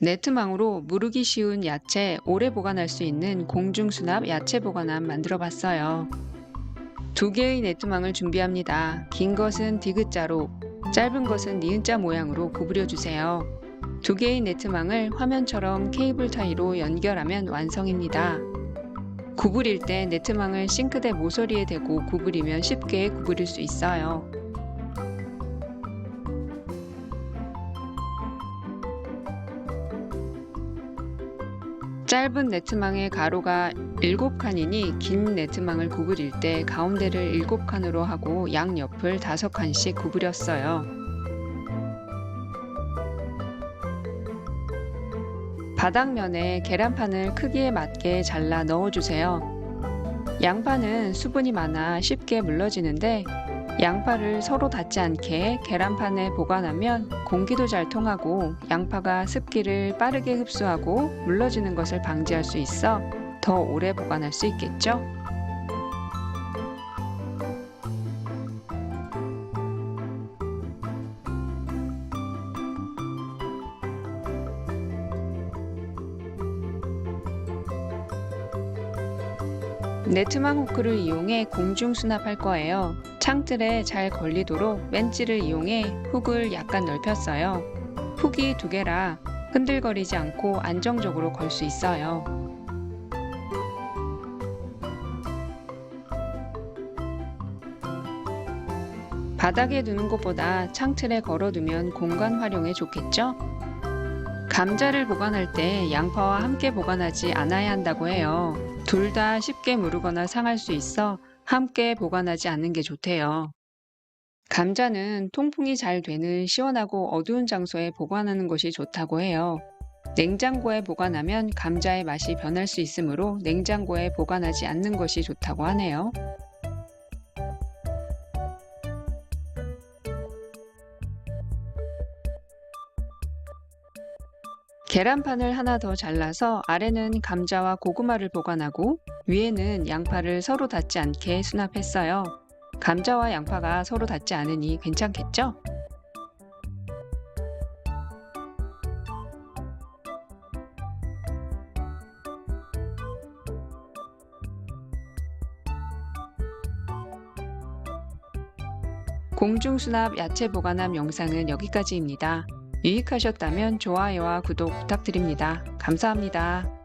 네트망으로 무르기 쉬운 야채 오래 보관할 수 있는 공중수납 야채 보관함 만들어 봤어요. 두 개의 네트망을 준비합니다. 긴 것은 디귿자로, 짧은 것은 니은자 모양으로 구부려 주세요. 두 개의 네트망을 화면처럼 케이블 타이로 연결하면 완성입니다. 구부릴 때 네트망을 싱크대 모서리에 대고 구부리면 쉽게 구부릴 수 있어요. 짧은 네트망의 가로가 7칸이니 긴 네트망을 구부릴 때 가운데를 7칸으로 하고 양옆을 5칸씩 구부렸어요. 바닥면에 계란판을 크기에 맞게 잘라 넣어주세요. 양파는 수분이 많아 쉽게 물러지는데 양파를 서로 닿지 않게 계란판에 보관하면 공기도 잘 통하고 양파가 습기를 빠르게 흡수하고 물러지는 것을 방지할 수 있어 더 오래 보관할 수 있겠죠? 네트망 후크를 이용해 공중 수납할 거예요. 창틀에 잘 걸리도록 벤치를 이용해 훅을 약간 넓혔어요. 훅이 두 개라 흔들거리지 않고 안정적으로 걸 수 있어요. 바닥에 두는 것보다 창틀에 걸어두면 공간 활용에 좋겠죠? 감자를 보관할 때 양파와 함께 보관하지 않아야 한다고 해요. 둘 다 쉽게 무르거나 상할 수 있어 함께 보관하지 않는 게 좋대요. 감자는 통풍이 잘 되는 시원하고 어두운 장소에 보관하는 것이 좋다고 해요. 냉장고에 보관하면 감자의 맛이 변할 수 있으므로 냉장고에 보관하지 않는 것이 좋다고 하네요. 계란판을 하나 더 잘라서 아래는 감자와 고구마를 보관하고 위에는 양파를 서로 닿지 않게 수납했어요. 감자와 양파가 서로 닿지 않으니 괜찮겠죠? 공중수납 야채 보관함 영상은 여기까지입니다. 유익하셨다면 좋아요와 구독 부탁드립니다. 감사합니다.